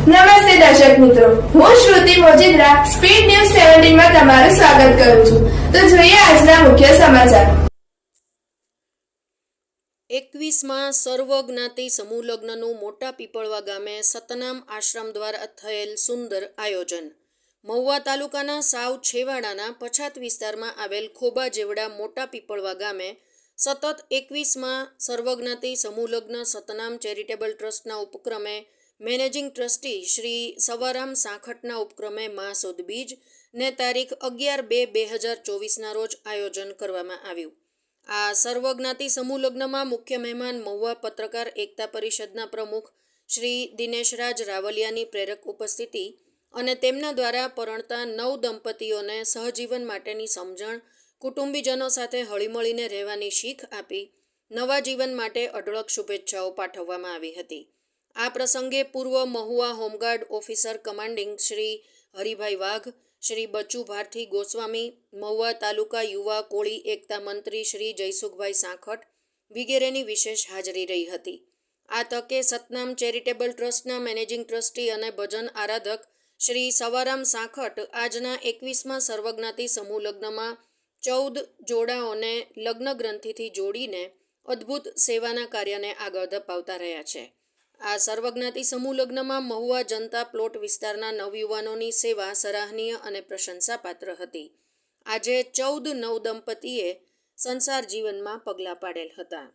નમસ્તે દર્શક મિત્રો. હું શ્રુતિ મોજીદ્રા, સ્પીડ ન્યૂઝ સેવન્ટીનમાં તમારું સ્વાગત કરું છું. તો જોઈએ આજના મુખ્ય સમાચાર. એકવીસમાં સર્વજ્ઞાતિ સમૂહ લગ્નનું મોટા પીપળવા ગામે સતનામ આશ્રમ દ્વારા થયેલ સુંદર આયોજન. મહુવા તાલુકાના સાવ છેવાડાના પછાત વિસ્તારમાં આવેલ ખોબા જેવડા મોટા પીપળવા ગામે સતત એકવીસમાં સર્વજ્ઞાતિ સમૂહ લગ્ન સતનામ ચેરિટેબલ ટ્રસ્ટના ઉપક્રમે મેનેજિંગ ટ્રસ્ટી શ્રી સવારામ સાંખટના ઉપક્રમે મહાસુદ બીજ ને તારીખ અગિયાર બે બે હજાર ચોવીસના રોજ આયોજન કરવામાં આવ્યું. આ સર્વજ્ઞાતિ સમૂહ લગ્નમાં મુખ્ય મહેમાન મહુવા પત્રકાર એકતા પરિષદના પ્રમુખ શ્રી દિનેશરાજ રાવલિયાની પ્રેરક ઉપસ્થિતિ અને તેમના દ્વારા પરણતા નવ દંપતીઓને સહજીવન માટેની સમજણ, કુટુંબીજનો સાથે હળીમળીને રહેવાની શીખ આપી નવા જીવન માટે અઢળક શુભેચ્છાઓ પાઠવવામાં આવી હતી. આ પ્રસંગે પૂર્વ Mahuva home guard officer commanding Shri Haribhai Vagh, Shri Bachu Bharati Goswami, Mahuva તાલુકા યુવા કોળી એકતા મંત્રી શ્રી જયસુખભાઈ સાંખટ વિગેરેની વિશેષ હાજરી રહી હતી. આ તકે સતનામ ચેરિટેબલ ટ્રસ્ટના મેનેજિંગ ટ્રસ્ટી અને ભજન આરાધક શ્રી સવારામ સાંખટ આજના એકવીસમાં સર્વજ્ઞાતિ સમૂહ લગ્નમાં ચૌદ જોડાઓને લગ્ન ગ્રંથિથી જોડીને અદ્ભુત સેવાના કાર્યને આગળ ધપાવતા રહ્યા છે. આ સર્વજ્ઞાતિ સમૂહ લગ્નમાં મહુવા જનતા પ્લોટ વિસ્તારના નવયુવાનોની સેવા સરાહનીય અને પ્રશંસાપાત્ર હતી. આજે ચૌદ નવ દંપતીએ સંસાર જીવનમાં પગલાં પાડેલ હતા.